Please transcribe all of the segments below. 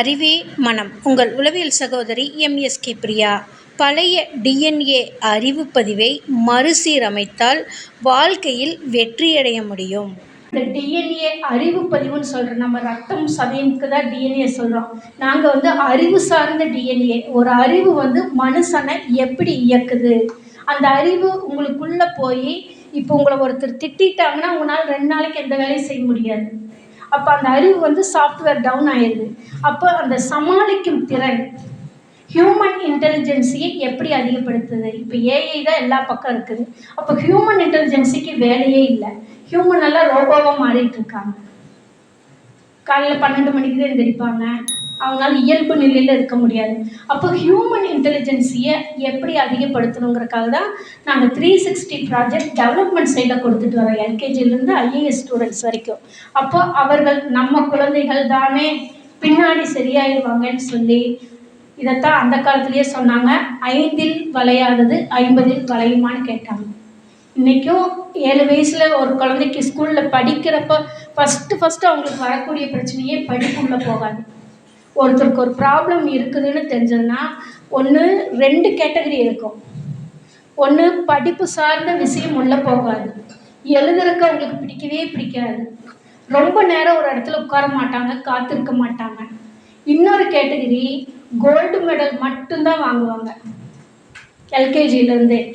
அறிவே மனம். உங்கள் உளவியல் சகோதரி எம்எஸ்கே பிரியா. பழைய டிஎன்ஏ அறிவு பதிவை மறுசீரமைத்தால் வாழ்க்கையில் வெற்றியடைய முடியும். இந்த டிஎன்ஏ அறிவு பதிவுன்னு சொல்கிறோம் நம்ம ரத்தம் சதயம்க்கு தான் டிஎன்ஏ சொல்கிறோம் நாங்கள் வந்து அறிவு சார்ந்த டிஎன்ஏ ஒரு அறிவு வந்து மனுஷனை எப்படி இயக்குது? அந்த அறிவு உங்களுக்குள்ளே போய் இப்போ உங்களை ஒருத்தர் திட்டிட்டாங்கன்னா உங்களால் ரெண்டு நாளைக்கு எந்த வேலையும் செய்ய முடியாது. அப்போ அந்த அறிவு வந்து சாஃப்ட்வேர் டவுன் ஆயிடுது. அப்போ அந்த சமாளிக்கும் திறன் ஹியூமன் இன்டெலிஜென்சியை எப்படி அதிகப்படுத்துது? இப்போ ஏஐ தான் எல்லா பக்கம் இருக்குது. அப்போ ஹியூமன் இன்டெலிஜென்சிக்கு வேலையே இல்லை. ஹியூமன் எல்லாம் ரோபோவாக மாறிட்டு இருக்காங்க. காலையில் பன்னெண்டு மணிக்கு தான் எந்திரிப்பாங்க. அவங்களால இயல்பு நிலையில் இருக்க முடியாது. அப்போ ஹியூமன் இன்டெலிஜென்சியை எப்படி அதிகப்படுத்தணுங்கிறக்காக தான் நாங்கள் த்ரீ சிக்ஸ்டி ப்ராஜெக்ட் டெவலப்மெண்ட் சைடில் கொடுத்துட்டு வரோம் எல்கேஜிலேருந்து ஐஏஎஸ் ஸ்டூடெண்ட்ஸ் வரைக்கும். அப்போ அவர்கள் நம்ம குழந்தைகள் தானே பின்னாடி சரியாயிடுவாங்கன்னு சொல்லி இதைத்தான் அந்த காலத்திலேயே சொன்னாங்க. ஐந்தில் வளையாதது ஐம்பதில் வளையுமான்னு கேட்டாங்க. இன்றைக்கும் ஏழு வயசில் ஒரு குழந்தைக்கு ஸ்கூலில் படிக்கிறப்ப ஃபஸ்ட்டு ஃபஸ்ட்டு அவங்களுக்கு வரக்கூடிய பிரச்சனையே படிப்புள்ளே போகாது. ஒருத்தருக்கு ஒரு ப்ராப்ளம் இருக்குதுன்னு தெரிஞ்சதுன்னா ஒன்று ரெண்டு கேட்டகரி இருக்கும். ஒன்று படிப்பு சார்ந்த விஷயம் உள்ளே போகாது. எழுதுறதுக்கு அவங்களுக்கு பிடிக்கவே பிடிக்காது. ரொம்ப நேரம் ஒரு இடத்துல உட்கார மாட்டாங்க காத்திருக்க மாட்டாங்க. இன்னொரு கேட்டகரி கோல்டு மெடல் மட்டும்தான் வாங்குவாங்க. எல்கேஜிலேருந்தே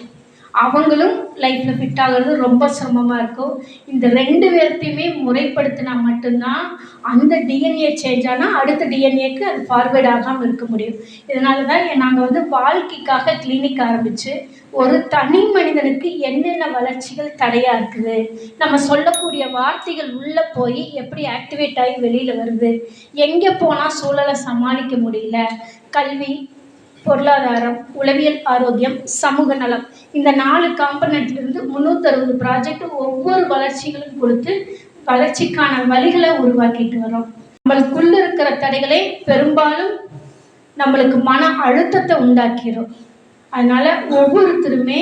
அவங்களும் லைஃப்பில் ஃபிட் ஆகிறது ரொம்ப சிரமமாக இருக்கும். இந்த ரெண்டு பேர்த்தையுமே முறைப்படுத்தினா மட்டும்தான் அந்த டிஎன்ஏ சேஞ்ச் ஆனால் அடுத்த டிஎன்ஏக்கு அது ஃபார்வேர்ட் ஆகாமல் இருக்க முடியும். இதனால தான் நாங்கள் வந்து வாழ்க்கைக்காக கிளினிக் ஆரம்பித்து ஒரு தனி மனிதனுக்கு என்னென்ன வளர்ச்சிகள் தடையாக இருக்குது நம்ம சொல்லக்கூடிய வார்த்தைகள் உள்ளே போய் எப்படி ஆக்டிவேட் ஆகி வெளியில் வருது எங்கே போனால் சூழலை சமாளிக்க முடியல கல்வி பொருளாதாரம் உளவியல் ஆரோக்கியம் சமூக நலம். இந்த நாலு காம்பனண்ட்லேருந்து முந்நூற்றறுபது ப்ராஜெக்ட் ஒவ்வொரு வளர்ச்சிகளும் கொடுத்து வளர்ச்சிக்கான வழிகளை உருவாக்கிட்டு வரோம் நம்மளுக்குள்ள இருக்கிற தடைகளை பெரும்பாலும் நம்மளுக்கு மன அழுத்தத்தை உண்டாக்கிடும் அதனால் ஒவ்வொருத்தருமே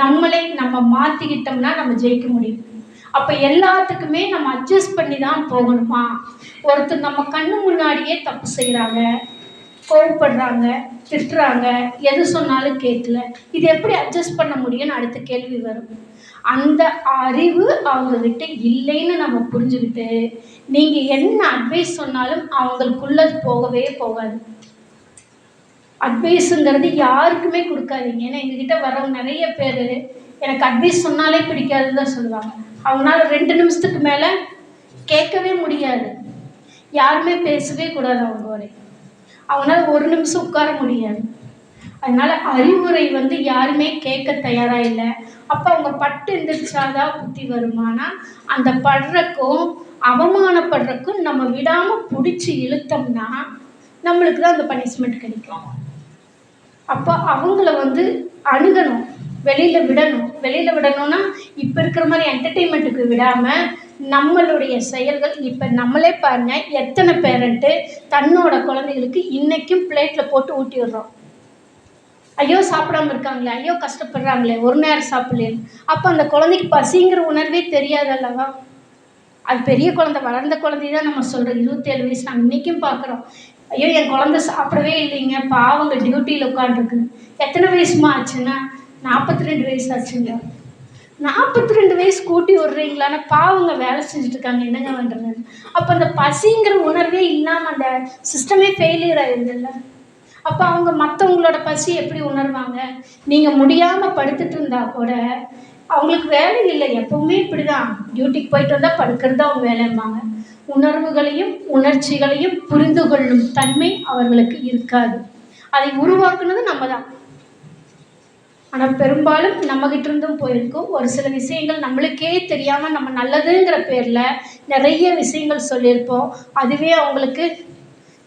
நம்மளே நம்ம மாற்றிக்கிட்டோம்னா நம்ம ஜெயிக்க முடியும். அப்போ எல்லாத்துக்குமே நம்ம அட்ஜஸ்ட் பண்ணி தான் போகணுமா? ஒருத்தர் நம்ம கண்ணு முன்னாடியே தப்பு செய்கிறாங்க கோவப்படுறாங்க திட்டுறாங்க எது சொன்னாலும் கேட்கல. இது எப்படி அட்ஜஸ்ட் பண்ண முடியும்னு அடுத்த கேள்வி வரும். அந்த அறிவு அவங்கக்கிட்ட இல்லைன்னு நம்ம புரிஞ்சுக்கிட்டு நீங்கள் என்ன அட்வைஸ் சொன்னாலும் அவங்களுக்குள்ள போகவே போகாது. அட்வைஸுங்கிறது யாருக்குமே கொடுக்காதீங்க. ஏன்னா எங்ககிட்ட வரவங்க நிறைய பேர் எனக்கு அட்வைஸ் சொன்னாலே பிடிக்காதுன்னு தான் சொல்லுவாங்க. அவங்களால ரெண்டு நிமிஷத்துக்கு மேலே கேட்கவே முடியாது. யாருமே பேசவே கூடாது அவங்க அவங்களால ஒரு நிமிஷம் உட்கார முடியாது. அதனால் அறிவுரை வந்து யாருமே கேட்க தயாராக இல்லை. அப்போ அவங்க பட்டு எந்திரிச்சாதான் புத்தி வருமானா அந்த படுறக்கும் அவமானப்படுறக்கும் நம்ம விடாமல் பிடிச்சி இழுத்தோம்னா நம்மளுக்கு தான் அந்த பனிஷ்மெண்ட் கிடைக்கும். அப்போ அவங்கள வந்து அணுகணும். வெளியில் விடணும். வெளியில் விடணும்னா இப்போ இருக்கிற மாதிரி என்டர்டெயின்மெண்ட்டுக்கு விடாமல் நம்மளுடைய செயல்கள் இப்போ நம்மளே பாருங்க எத்தனை பேரண்ட்டு தன்னோட குழந்தைகளுக்கு இன்றைக்கும் பிளேட்டில் போட்டு ஊட்டி விடுறோம். ஐயோ சாப்பிடாம இருக்காங்களே ஐயோ கஷ்டப்படுறாங்களே ஒரு நேரம் சாப்பிடலையே. அப்போ அந்த குழந்தைக்கு பசிங்கிற உணர்வே தெரியாது அல்லவா? அது பெரிய குழந்தை வளர்ந்த குழந்தை தான் நம்ம சொல்கிறோம் இருபத்தேழு வயசு நாங்கள் இன்றைக்கும் பார்க்குறோம் ஐயோ என் குழந்தை சாப்பிடவே இல்லைங்க. பாவங்க டியூட்டியில் உட்காந்துருக்குது எத்தனை வயசுமா ஆச்சுன்னா? நாற்பத்தி ரெண்டு வயசு ஆச்சுங்க. நாற்பத்தி ரெண்டு வயசு கூட்டி விட்றீங்களான்னா பாவங்க வேலை செஞ்சுட்டு இருக்காங்க என்னங்க பண்ணுறது அப்போ அந்த பசிங்கிற உணர்வே இல்லாமல் அந்த சிஸ்டமே ஃபெயிலியர் ஆயிருதுல்ல. அப்போ அவங்க மற்றவங்களோட பசி எப்படி உணர்வாங்க? நீங்கள் முடியாமல் படுத்துட்டு இருந்தா கூட அவங்களுக்கு வேலை இல்லை. எப்பவுமே இப்படி தான் டியூட்டிக்கு போயிட்டு வந்தால் படுக்கிறது தான் அவங்க வேலைம்பாங்க. உணர்வுகளையும் உணர்ச்சிகளையும் புரிந்து கொள்ளும் தன்மை அவர்களுக்கு இருக்காது. அதை உருவாக்குனது நம்ம தான் ஆனால் பெரும்பாலும் நம்மகிட்ட இருந்தும் போயிருக்கும். ஒரு சில விஷயங்கள் நம்மளுக்கே தெரியாமல் நம்ம நல்லதுங்கிற பேரில் நிறைய விஷயங்கள் சொல்லியிருப்போம். அதுவே அவங்களுக்கு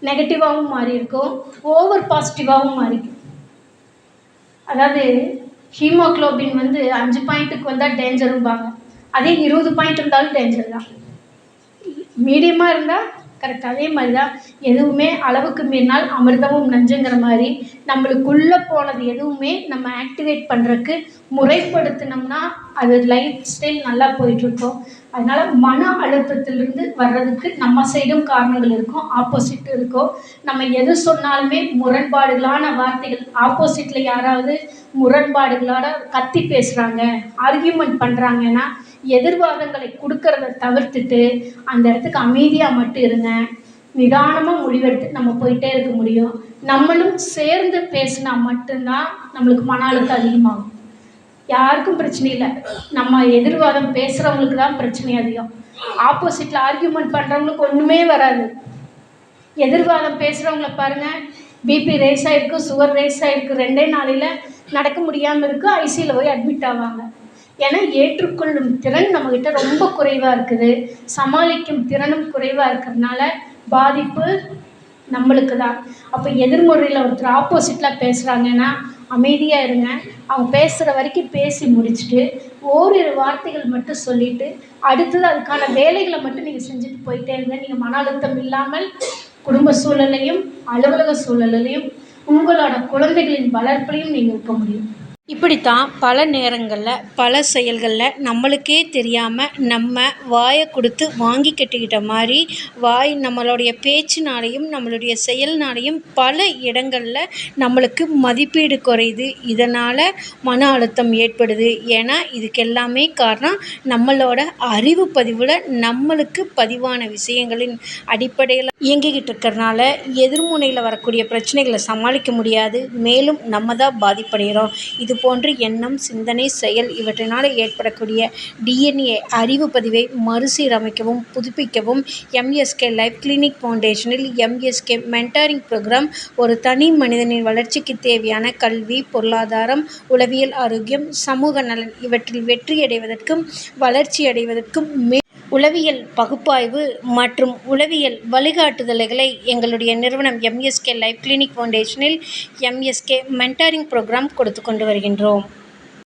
நெகட்டிவாகவும் மாறி இருக்கும் ஓவர் பாசிட்டிவாகவும் மாறிக்கும். அதாவது ஹீமோக்ளோபின் வந்து அஞ்சு பாயிண்ட்டுக்கு வந்தால் டேஞ்சரும்பாங்க அதே இருபது பாயிண்ட் இருந்தாலும் டேஞ்சர் தான். மீடியமாக இருந்தால் கரெக்ட் அதே மாதிரி தான் எதுவுமே அளவுக்கு மீறினால் அமிர்தமும் நஞ்சுங்கிற மாதிரி நம்மளுக்குள்ளே போனது எதுவுமே நம்ம ஆக்டிவேட் பண்ணுறக்கு முறைப்படுத்தினோம்னா அது லைஃப் ஸ்டைல் நல்லா போயிட்டுருக்கும். அதனால் மன அழுத்தத்திலிருந்து வர்றதுக்கு நம்ம சைடும் காரணங்கள் இருக்கும் ஆப்போசிட் இருக்கும். நம்ம எது சொன்னாலுமே முரண்பாடுகளான வார்த்தைகள் ஆப்போசிட்டில் யாராவது முரண்பாடுகளோட கத்தி பேசுகிறாங்க ஆர்கியூமெண்ட் பண்ணுறாங்கன்னா எதிர்வாதங்களை கொடுக்கறத தவிர்த்துட்டு அந்த இடத்துக்கு அமைதியாக மட்டும் இருங்க. நிதானமாக முடிவெடுத்து நம்ம போயிட்டே இருக்க முடியும். நம்மளும் சேர்ந்து பேசினா மட்டும்தான் நம்மளுக்கு மன அழுத்தம் அதிகமாகும். யாருக்கும் பிரச்சனை இல்லை. நம்ம எதிர்வாதம் பேசுகிறவங்களுக்கு தான் பிரச்சனை அதிகம். ஆப்போசிட்டில் ஆர்கியூமெண்ட் பண்ணுறவங்களுக்கு ஒன்றுமே வராது. எதிர்வாதம் பேசுகிறவங்கள பாருங்கள் பிபி ரேஸ் ஆகிருக்கு சுகர் ரேஸ் ஆகிருக்கு ரெண்டே நாளையில் நடக்க முடியாமல் இருக்குது ஐசியில் போய் அட்மிட் ஆவாங்க. ஏன்னா ஏற்றுக்கொள்ளும் திறன் நம்மக்கிட்ட ரொம்ப குறைவாக இருக்குது. சமாளிக்கும் திறனும் குறைவாக இருக்கிறதுனால பாதிப்பு நம்மளுக்கு தான் அப்போ எதிர்முறையில் ஒருத்தர் ஆப்போசிட்டில் பேசுகிறாங்கன்னா அமைதியாக இருங்க. அவங்க பேசுகிற வரைக்கும் பேசி முடிச்சுட்டு ஓரிரு வார்த்தைகள் மட்டும் சொல்லிவிட்டு அடுத்தது அதுக்கான வேலைகளை மட்டும் நீங்கள் செஞ்சுட்டு போயிட்டே இருங்க. நீங்கள் மன அழுத்தம் இல்லாமல் குடும்ப சூழலையும் அலுவலக சூழலையும் உங்களோட குழந்தைகளின் வளர்ப்பிலையும் நீங்கள் இருக்க முடியும். இப்படித்தான் பல நேரங்களில் பல செயல்களில் நம்மளுக்கே தெரியாமல் நம்ம வாயை கொடுத்து வாங்கி கட்டிக்கிட்ட மாதிரி வாய் நம்மளுடைய பேச்சுனாலையும் நம்மளுடைய செயல்னாலையும் பல இடங்களில் நம்மளுக்கு மதிப்பீடு குறையுது. இதனால் மன அழுத்தம் ஏற்படுது. ஏன்னா இதுக்கு எல்லாமே காரணம் நம்மளோட அறிவு பதிவில் நம்மளுக்கு பதிவான விஷயங்களின் அடிப்படையில் இயங்கிக்கிட்டு இருக்கிறனால எதிர்முனையில் வரக்கூடிய பிரச்சனைகளை சமாளிக்க முடியாது. மேலும் நம்ம தான் பாதிப்படைகிறோம் இது போன்ற எண்ணம் சிந்தனை செயல் இவற்றினால் ஏற்படக்கூடிய டிஎன்ஏ அறிவு பதிவை மறுசீரமைக்கவும் புதுப்பிக்கவும் எம்எஸ்கே லைஃப் கிளினிக் ஃபவுண்டேஷனில் எம்எஸ்கே மென்டாரிங் ப்ரோக்ராம் ஒரு தனி மனிதனின் வளர்ச்சிக்கு தேவையான கல்வி பொருளாதாரம் உளவியல் ஆரோக்கியம் சமூக நலன் இவற்றில் வெற்றியடைவதற்கும் வளர்ச்சியடைவதற்கும் மே உளவியல் பகுப்பாய்வு மற்றும் உளவியல் வழிகாட்டுதல்களை எங்களுடைய நிறுவனம் எம்எஸ்கே லைஃப் கிளினிக் ஃபவுண்டேஷனில் எம்எஸ்கே மென்டாரிங் ப்ரோக்ராம் கொடுத்து கொண்டு வருகின்றோம்.